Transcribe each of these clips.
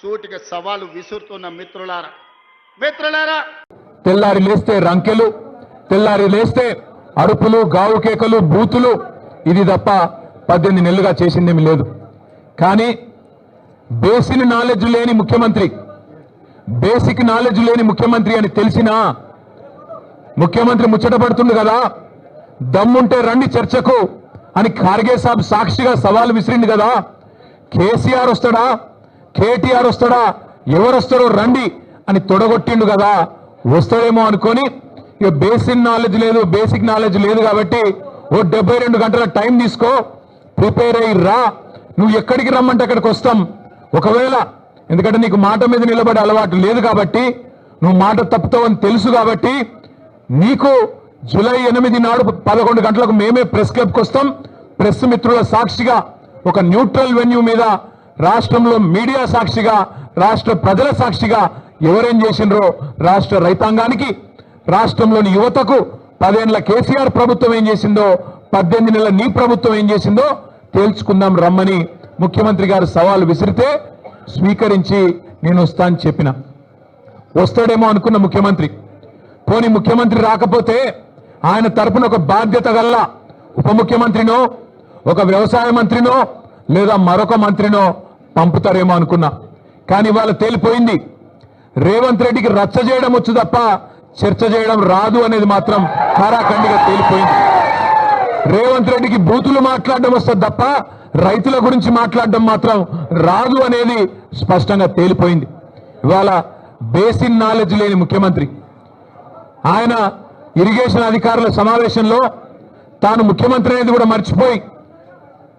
సూటిగా సవాలు విసురుతున్న మిత్రులారా మిత్రులారా. తెల్లారి లేస్తే రంకెలు తెల్లారి లేస్తే అరుపులు గావు కేకలు బూతులు. ఇది తప్ప పద్దెనిమిది నెలలుగా చేసిందేమి లేదు. కానీ బేసిక్ నాలెడ్జ్ లేని ముఖ్యమంత్రి బేసిక్ నాలెడ్జ్ లేని ముఖ్యమంత్రి అని తెలిసినా ముఖ్యమంత్రి ముచ్చటపడుతుంది కదా. దమ్ముంటే రండి చర్చకు అని ఖార్గే సాబ్ సాక్షిగా సవాల్ విసిరింది కదా. కేసీఆర్ వస్తాడా? కేటీఆర్ వస్తాడా? ఎవరు వస్తారో రండి అని తొడగొట్టిండు కదా. వస్తాడేమో అనుకొని ఇక బేసిక్ నాలెడ్జ్ లేదు బేసిక్ నాలెడ్జ్ లేదు కాబట్టి ఓ డెబ్బై రెండు గంటల టైం తీసుకో ప్రిపేర్ అయ్యి రా. నువ్వు ఎక్కడికి రమ్మంటే అక్కడికి వస్తాం. ఒకవేళ ఎందుకంటే నీకు మాట మీద నిలబడే అలవాటు లేదు కాబట్టి నువ్వు మాట తప్పుతావని తెలుసు కాబట్టి నీకు జూలై ఎనిమిది నాడు పదకొండు గంటలకు మేమే ప్రెస్ క్లబ్కి వస్తాం. ప్రెస్ మిత్రుల సాక్షిగా ఒక న్యూట్రల్ వెన్యూ మీద రాష్ట్రంలో మీడియా సాక్షిగా రాష్ట్ర ప్రజల సాక్షిగా ఎవరేం చేసినరో రాష్ట్ర రైతాంగానికి రాష్ట్రంలోని యువతకు పదేళ్ళ కేసీఆర్ ప్రభుత్వం ఏం చేసిందో పద్దెనిమిది నెలల నీ ప్రభుత్వం ఏం చేసిందో తేల్చుకుందాం రమ్మని ముఖ్యమంత్రి గారు సవాల్ విసిరితే స్వీకరించి నేను వస్తాను చెప్పిన. వస్తాడేమో అనుకున్న ముఖ్యమంత్రి. పోని ముఖ్యమంత్రి రాకపోతే ఆయన తరపున ఒక బాధ్యత గల్లా ఉప ముఖ్యమంత్రినో ఒక వ్యవసాయ మంత్రినో లేదా మరొక మంత్రినో పంపుతారేమో అనుకున్నా. కానీ వాళ్ళ తేలిపోయింది. రేవంత్ రెడ్డికి రచ్చ చేయడం వచ్చు తప్ప చర్చ చేయడం రాదు అనేది మాత్రం కారాఖండిగా తేలిపోయింది. రేవంత్ రెడ్డికి బూతులు మాట్లాడడం వస్తుంది తప్ప రైతుల గురించి మాట్లాడడం మాత్రం రాదు అనేది స్పష్టంగా తేలిపోయింది. ఇవాళ బేసిన్ నాలెడ్జ్ లేని ముఖ్యమంత్రి. ఆయన ఇరిగేషన్ అధికారుల సమావేశంలో తాను ముఖ్యమంత్రి అనేది కూడా మర్చిపోయి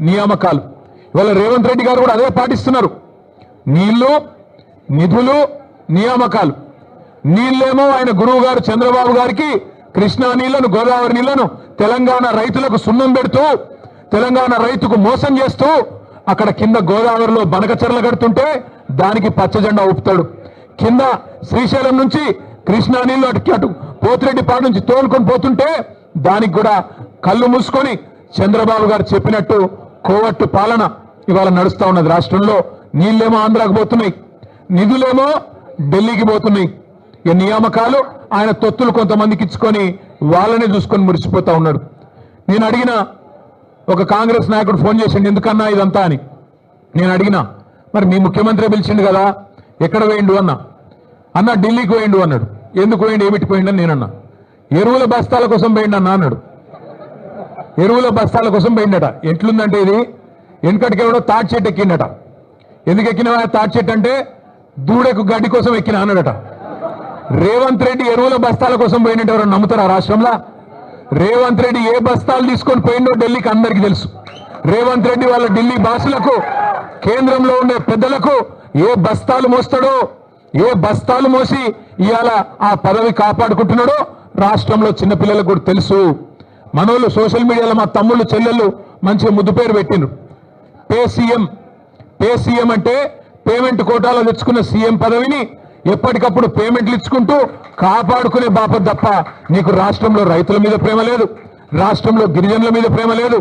నియామకాలు. ఇవాళ రేవంత్ రెడ్డి గారు కూడా అదే పాటిస్తున్నారు. నీళ్ళు నిధులు నియామకాలు. నీళ్ళేమో ఆయన గురువు గారు చంద్రబాబు గారికి కృష్ణా నీళ్ళను గోదావరి నీళ్ళను తెలంగాణ రైతులకు సున్నం పెడుతూ తెలంగాణ రైతుకు మోసం చేస్తూ అక్కడ కింద గోదావరిలో బనకచర్ల కడుతుంటే దానికి పచ్చ జెండా ఊపుతాడు. కింద శ్రీశైలం నుంచి కృష్ణా నీళ్ళు అటు అటు పోతిరెడ్డిపాడు నుంచి తోలుకొని పోతుంటే దానికి కూడా కళ్ళు మూసుకొని చంద్రబాబు గారు చెప్పినట్టు కోవట్టు పాలన ఇవాళ నడుస్తూ ఉన్నది. రాష్ట్రంలో నీళ్ళేమో ఆంధ్రాకు పోతున్నాయి. నిధులేమో ఢిల్లీకి పోతున్నాయి. ఈ నియామకాలు ఆయన తొత్తులు కొంతమందికి ఇచ్చుకొని వాళ్ళనే చూసుకొని మురిసిపోతా ఉన్నాడు. నేను అడిగిన ఒక కాంగ్రెస్ నాయకుడు ఫోన్ చేసిండు ఎందుకన్నా ఇదంతా? అని. నేను అడిగినా మరి మీ ముఖ్యమంత్రి పిలిచిండు కదా ఎక్కడ వేయండు అన్నా. అన్న ఢిల్లీకి వేయండు అన్నాడు. ఎందుకు వేయండి ఏమిటి పోయిండు? అని నేనన్నా. ఎరువుల బస్తాల కోసం పోయిండు అన్న అన్నాడు. ఎరువుల బస్తాల కోసం పోయిండట ఎట్లుందంటే ఇది? వెనుకటికి ఎవడో తాటి చెట్టు ఎక్కిండట ఎందుకు ఎక్కిన తాటి చెట్టు అంటే? దూడకు గడ్డి కోసం ఎక్కిన అన్నాడట. రేవంత్ రెడ్డి ఎరువుల బస్తాల కోసం పోయినట్టు ఎవరు నమ్ముతారా రాష్ట్రంలో? రేవంత్ రెడ్డి ఏ బస్తాలు తీసుకొని పోయిండో ఢిల్లీకి అందరికీ తెలుసు. రేవంత్ రెడ్డి వాళ్ళ ఢిల్లీ బాసులకు కేంద్రంలో ఉండే పెద్దలకు ఏ బస్తాలు మోస్తాడో ఏ బస్తాలు మోసి ఇవాళ ఆ పదవి కాపాడుకుంటున్నాడో రాష్ట్రంలో చిన్నపిల్లలకు కూడా తెలుసు. మనోళ్ళు సోషల్ మీడియాలో మా తమ్ముళ్ళు చెల్లెళ్ళు మంచిగా ముద్దు పేరు పెట్టిండ్రు. Pay CM. పే సీఎం అంటే పేమెంట్ కోటాలో తెచ్చుకున్న సీఎం పదవిని ఎప్పటికప్పుడు పేమెంట్లు ఇచ్చుకుంటూ కాపాడుకునే బాప తప్ప నీకు రాష్ట్రంలో రైతుల మీద ప్రేమ లేదు రాష్ట్రంలో గిరిజనుల మీద ప్రేమ లేదు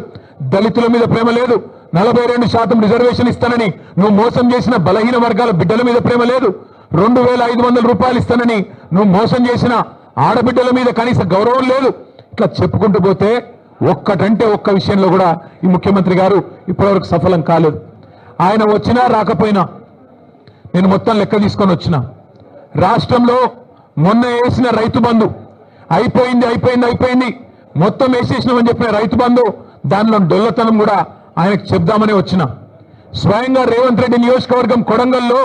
దళితుల మీద ప్రేమ లేదు నలభై రెండు శాతం రిజర్వేషన్ ఇస్తానని నువ్వు మోసం చేసిన బలహీన వర్గాల బిడ్డల మీద ప్రేమ లేదు రెండు వేల ఐదు వందల రూపాయలు ఇస్తానని నువ్వు మోసం చేసిన ఆడబిడ్డల మీద కనీస గౌరవం లేదు. ఇట్లా చెప్పుకుంటూ పోతే ఒక్కటంటే ఒక్క విషయంలో కూడా ఈ ముఖ్యమంత్రి గారు ఇప్పటివరకు సఫలం కాలేదు. ఆయన వచ్చినా రాకపోయినా నేను మొత్తం లెక్క తీసుకొని వచ్చిన. రాష్ట్రంలో మొన్న వేసిన రైతు బంధు అయిపోయింది అయిపోయింది అయిపోయింది. మొత్తం వేసేసినామని చెప్పిన రైతు బంధు దానిలో డొల్లతనం కూడా ఆయనకు చెప్దామని వచ్చిన. స్వయంగా రేవంత్ రెడ్డి నియోజకవర్గం కొడంగల్లో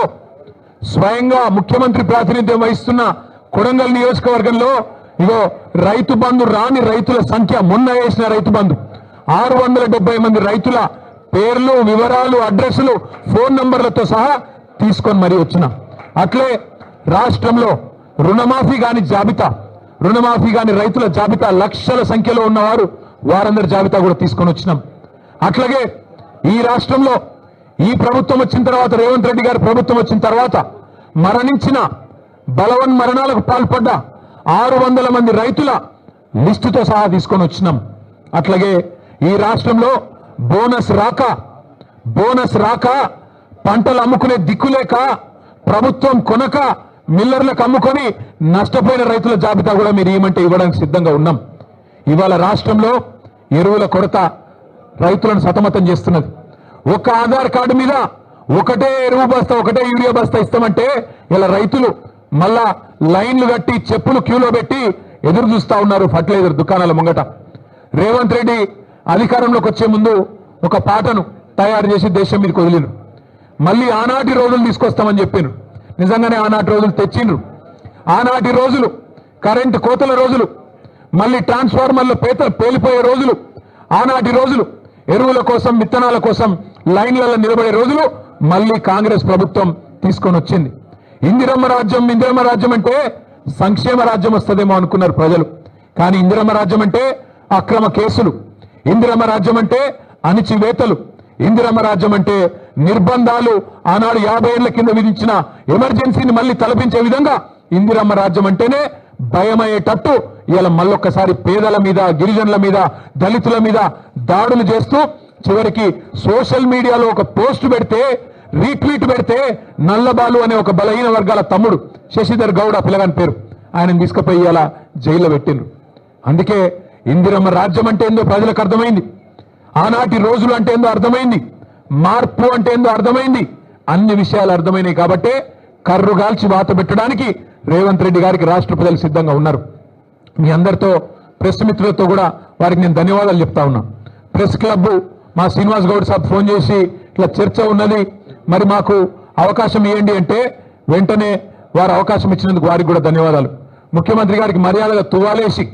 స్వయంగా ముఖ్యమంత్రి ప్రాతినిధ్యం వహిస్తున్న కొడంగల్ నియోజకవర్గంలో ఇగో రైతు బంధు రాని రైతుల సంఖ్య మొన్న వేసిన రైతు బంధు. ఆరు వందల డెబ్బై మంది రైతుల పేర్లు వివరాలు అడ్రస్లు ఫోన్ నంబర్లతో సహా తీసుకొని మరీ వచ్చిన. అట్లే రాష్ట్రంలో రుణమాఫీ కాని జాబితా రుణమాఫీ కాని రైతుల జాబితా లక్షల సంఖ్యలో ఉన్నవారు వారందరి జాబితా కూడా తీసుకొని వచ్చినాం. అట్లాగే ఈ రాష్ట్రంలో ఈ ప్రభుత్వం వచ్చిన తర్వాత రేవంత్ రెడ్డి గారి ప్రభుత్వం వచ్చిన తర్వాత మరణించిన బలవన్ మరణాలకు పాల్పడ్డ ఆరు వందల మంది రైతుల లిస్టుతో సహా తీసుకొని వచ్చినాం. అట్లాగే ఈ రాష్ట్రంలో బోనస్ రాక బోనస్ రాక పంటలు అమ్ముకునే దిక్కులేక ప్రభుత్వం కొనక మిల్లర్లకు అమ్ముకొని నష్టపోయిన రైతుల జాబితా కూడా మీరు ఏమంటే ఇవ్వడానికి సిద్ధంగా ఉన్నాం. ఇవాళ రాష్ట్రంలో ఎరువుల కొరత రైతులను సతమతం చేస్తున్నది. ఒక ఆధార్ కార్డు మీద ఒకటే ఎరువు బస్తా ఒకటే యూరియా బస్తా ఇస్తామంటే ఇలా రైతులు మళ్ళా లైన్లు కట్టి చెప్పులు క్యూలో పెట్టి ఎదురు చూస్తా ఉన్నారు ఫర్టిలైజర్ దుకాణాల ముంగట. రేవంత్ రెడ్డి అధికారంలోకి వచ్చే ముందు ఒక పాటను తయారు చేసి దేశం మీదకి వదిలిను మళ్ళీ ఆనాటి రోజులు తీసుకొస్తామని చెప్పాను నిజంగానే ఆనాటి రోజులు తెచ్చిండ్రు. ఆనాటి రోజులు కరెంటు కోతల రోజులు మళ్ళీ ట్రాన్స్ఫార్మర్లు పేత పేలిపోయే రోజులు ఆనాటి రోజులు ఎరువుల కోసం విత్తనాల కోసం లైన్లలో నిలబడే రోజులు మళ్ళీ కాంగ్రెస్ ప్రభుత్వం తీసుకొని వచ్చింది ఇందిరమ్మ రాజ్యం ఇందిరమ్మ రాజ్యం అంటే సంక్షేమ రాజ్యం వస్తుందేమో అనుకున్నారు ప్రజలు. కానీ ఇందిరమ్మ రాజ్యం అంటే అక్రమ కేసులు. ఇందిరమ్మ రాజ్యం అంటే అణిచివేతలు. ఇందిరమ్మ రాజ్యం అంటే నిర్బంధాలు ఆనాడు యాభై ఏళ్ళ కింద విధించిన ఎమర్జెన్సీని మళ్ళీ తలపించే విధంగా ఇందిరమ్మ రాజ్యం అంటేనే భయమయ్యేటట్టు ఇలా మళ్ళొక్కసారి పేదల మీద గిరిజనుల మీద దళితుల మీద దాడులు చేస్తూ చివరికి సోషల్ మీడియాలో ఒక పోస్ట్ పెడితే రీట్వీట్ పెడితే నల్లబాలు అనే ఒక బలహీన వర్గాల తమ్ముడు శశిధర్ గౌడ పిల్లగాని పేరు. ఆయన తీసుకుపోయి అలా జైల్లో పెట్టిండ్రు. అందుకే ఇందిరమ్మ రాజ్యం అంటే ఏందో ప్రజలకు అర్థమైంది. ఆనాటి రోజులు అంటే ఏందో అర్థమైంది. మార్పు అంటే ఏందో అర్థమైంది. అన్ని విషయాలు అర్థమైనాయి కాబట్టే కర్రుగాల్చి వాత పెట్టడానికి రేవంత్ రెడ్డి గారికి రాష్ట్ర ప్రజలు సిద్ధంగా ఉన్నారు. మీ అందరితో ప్రెస్ మిత్రులతో కూడా వారికి నేను ధన్యవాదాలు చెప్తా ఉన్నా. ప్రెస్ క్లబ్ మా శ్రీనివాస్ గౌడ్ సాబ్ ఫోన్ చేసి ఇట్లా చర్చ ఉన్నది. మరి మాకు అవకాశం ఇవ్వండి అంటే వెంటనే వారు అవకాశం ఇచ్చినందుకు వారికి కూడా ధన్యవాదాలు. ముఖ్యమంత్రి గారికి మర్యాదగా తువాలేసి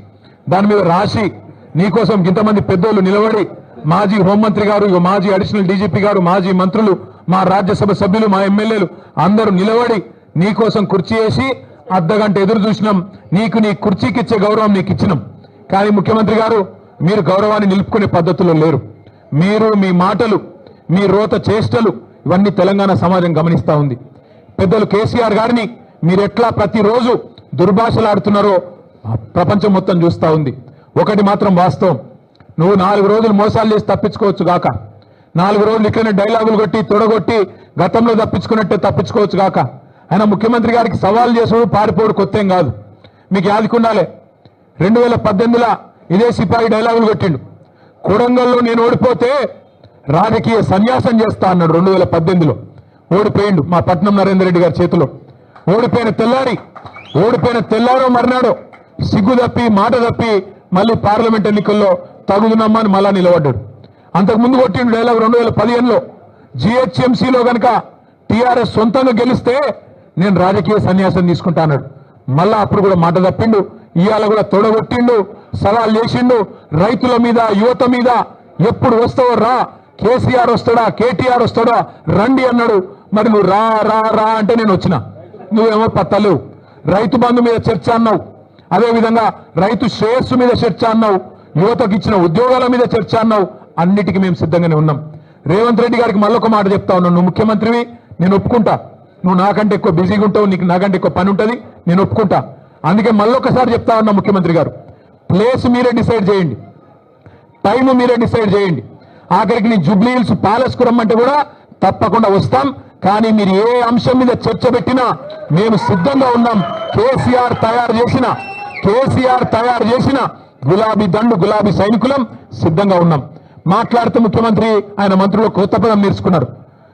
దాని మీద రాసి నీకోసం ఇంతమంది పెద్దోళ్ళు నిలబడి మాజీ హోంమంత్రి గారు మాజీ అడిషనల్ డీజీపీ గారు మాజీ మంత్రులు మా రాజ్యసభ సభ్యులు మా ఎమ్మెల్యేలు అందరూ నిలబడి నీకోసం కుర్చీ వేసి అర్ధగంట ఎదురు చూసినాం. నీకు నీ కుర్చీకి ఇచ్చే గౌరవం నీకు ఇచ్చినాం. కానీ ముఖ్యమంత్రి గారు మీరు గౌరవాన్ని నిలుపుకునే పద్ధతిలో లేరు. మీరు మీ మాటలు మీ రోత చేష్టలు ఇవన్నీ తెలంగాణ సమాజం గమనిస్తూ ఉంది. పెద్దలు కేసీఆర్ గారిని మీరు ఎట్లా ప్రతిరోజు దుర్భాషలాడుతున్నారో ప్రపంచం మొత్తం చూస్తా ఉంది. ఒకటి మాత్రం వాస్తవం. నువ్వు నాలుగు రోజులు మోసాలు చేసి తప్పించుకోవచ్చు గాక. నాలుగు రోజులు ఇట్లనే డైలాగులు కొట్టి తొడగొట్టి గతంలో తప్పించుకున్నట్టే తప్పించుకోవచ్చు గాక. ఆయన ముఖ్యమంత్రి గారికి సవాల్ చేసుడు పారిపోడు కొత్తేం కాదు. మీకు యాదికుండాలే రెండు వేల పద్దెనిమిదిలో ఇదే సిపాయి డైలాగులు కొట్టిండు. కొడంగల్లో నేను ఓడిపోతే రాజకీయ సన్యాసం చేస్తా అన్నాడు రెండు వేల పద్దెనిమిదిలో. ఓడిపోయిండు మా పట్నం నరేందర్ రెడ్డి గారి చేతిలో. ఓడిపోయిన తెల్లారి ఓడిపోయిన తెల్లారో మర్నాడో సిగ్గు తప్పి మాట తప్పి మళ్ళీ పార్లమెంట్ ఎన్నికల్లో తగుదునమ్మా అని మళ్ళా నిలబడ్డాడు. అంతకు ముందు కొట్టిండు డైలాగ్ రెండు వేల పదిహేనులో. జిహెచ్ఎంసీలో కనుక టీఆర్ఎస్ సొంతంగా గెలిస్తే నేను రాజకీయ సన్యాసం తీసుకుంటా అన్నాడు. మళ్ళా అప్పుడు కూడా మాట తప్పిండు ఇవాళ కూడా తొడగొట్టిండు సవాల్ చేసిండు రైతుల మీద యువత మీద ఎప్పుడు వస్తావో రా కేసీఆర్ వస్తాడా? కేటీఆర్ వస్తాడా? రండి అన్నాడు. మరి నువ్వు రా రా రా అంటే నేను వచ్చిన. నువ్వేమో పత్తలేవు రైతు బంధు మీద చర్చ అన్నావు. అదేవిధంగా రైతు శ్రేయస్సు మీద చర్చ అన్నావు. యువతకు ఇచ్చిన ఉద్యోగాల మీద చర్చ అన్నావు. అన్నిటికీ మేము సిద్ధంగానే ఉన్నాం. రేవంత్ రెడ్డి గారికి మళ్ళొక మాట చెప్తా ఉన్నాను నువ్వు ముఖ్యమంత్రివి నేను ఒప్పుకుంటా. నువ్వు నాకంటే ఎక్కువ బిజీగా ఉంటావు నీకు నాకంటే ఎక్కువ పని ఉంటుంది నేను ఒప్పుకుంటా. అందుకే మళ్ళొకసారి చెప్తా ఉన్నా ముఖ్యమంత్రి గారు. ప్లేస్ మీరే డిసైడ్ చేయండి. టైం మీరే డిసైడ్ చేయండి. ఆఖరికి నేను జూబ్లీ హిల్స్ ప్యాలెస్కు రమ్మంటే కూడా తప్పకుండా వస్తాం. కానీ మీరు ఏ అంశం మీద చర్చ పెట్టినా మేము సిద్ధంగా ఉన్నాం. కేసీఆర్ తయారు చేసిన కేసీఆర్ తయారు చేసిన గులాబీ దండు గులాబీ సైనికులం సిద్ధంగా ఉన్నాం. మాట్లాడుతూ ముఖ్యమంత్రి ఆయన మంత్రులు కొత్త పదం నేర్చుకున్నారు.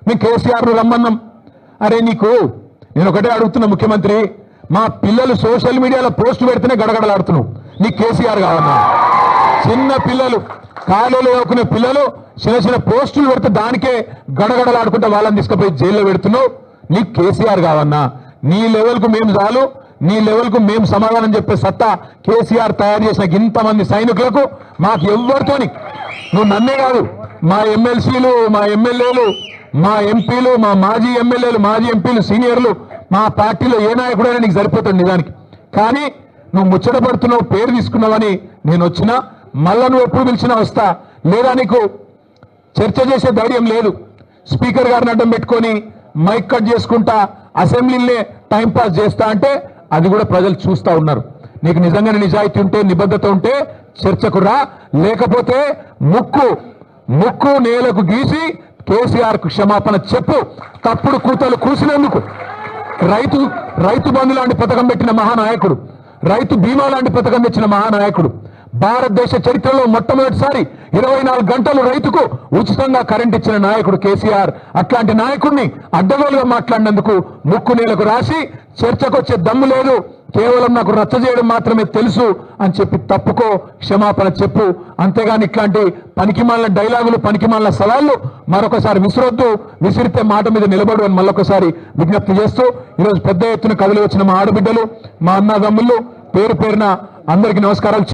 మేము కేసీఆర్ రమ్మన్నాం. అరే నీకు నేను ఒకటే అడుగుతున్నా ముఖ్యమంత్రి మా పిల్లలు సోషల్ మీడియాలో పోస్ట్ పెడితేనే గడగడలాడుతున్నావు. నీకు కేసీఆర్ కావన్నా చిన్న పిల్లలు కాలువలు వేసుకునే పిల్లలు చిన్న చిన్న పోస్టులు పెడితే దానికే గడగడలాడుకుంటే వాళ్ళని తీసుకుపోయి జైల్లో పెడుతున్నావు. నీకు కేసీఆర్ కావన్నా నీ లెవెల్కు మేము చాలు. నీ లెవెల్కు మేము సమాధానం చెప్పే సత్తా కేసీఆర్ తయారు చేసిన ఇంతమంది సైనికులకు మాకు ఎవ్వరితోని. నువ్వు నన్నే కాదు మా ఎమ్మెల్సీలు మా ఎమ్మెల్యేలు మా ఎంపీలు మా మాజీ ఎమ్మెల్యేలు మాజీ ఎంపీలు సీనియర్లు మా పార్టీలో ఏ నాయకుడైనా నీకు సరిపోతుంది నిజానికి. కానీ నువ్వు ముచ్చటపడుతున్నావు పేరు తీసుకున్నావని నేను వచ్చినా మళ్ళా నువ్వు ఎప్పుడు పిలిచినా వస్తా. లేదా నీకు చర్చ చేసే ధైర్యం లేదు. స్పీకర్ గారిని అడ్డం పెట్టుకొని మైక్ కట్ చేసుకుంటా అసెంబ్లీలే టైంపాస్ చేస్తా అంటే అది కూడా ప్రజలు చూస్తా ఉన్నారు. నీకు నిజంగానే నిజాయితీ ఉంటే నిబద్ధత ఉంటే చర్చకు రా. లేకపోతే ముక్కు ముక్కు నేలకు గీసి కేసీఆర్కు క్షమాపణ చెప్పు. తప్పుడు కూతలు కూసినందుకు రైతు రైతు బంధు లాంటి పథకం పెట్టిన మహానాయకుడు. రైతు బీమా లాంటి పథకం తెచ్చిన మహానాయకుడు. భారతదేశ చరిత్రలో మొట్టమొదటిసారి ఇరవై నాలుగు గంటలు రైతుకు ఉచితంగా కరెంట్ ఇచ్చిన నాయకుడు కేసీఆర్. అట్లాంటి నాయకుడిని అడ్డగోలుగా మాట్లాడినందుకు ముక్కు నేలకు రాసి చర్చకొచ్చే దమ్ము లేదు. కేవలం నాకు రచ్చ చేయడం మాత్రమే తెలుసు అని చెప్పి తప్పుకో క్షమాపణ చెప్పు. అంతేగాని ఇట్లాంటి పనికిమాలిన డైలాగులు పనికిమాలిన సవాళ్ళు మరొకసారి విసిరొద్దు. విసిరితే మాట మీద నిలబడు అని మళ్ళొకసారి విజ్ఞప్తి చేస్తూ ఈరోజు పెద్ద ఎత్తున కదిలి వచ్చిన మా ఆడబిడ్డలు మా అన్నదమ్ముళ్ళు పేరు పేరున అందరికీ నమస్కారాలు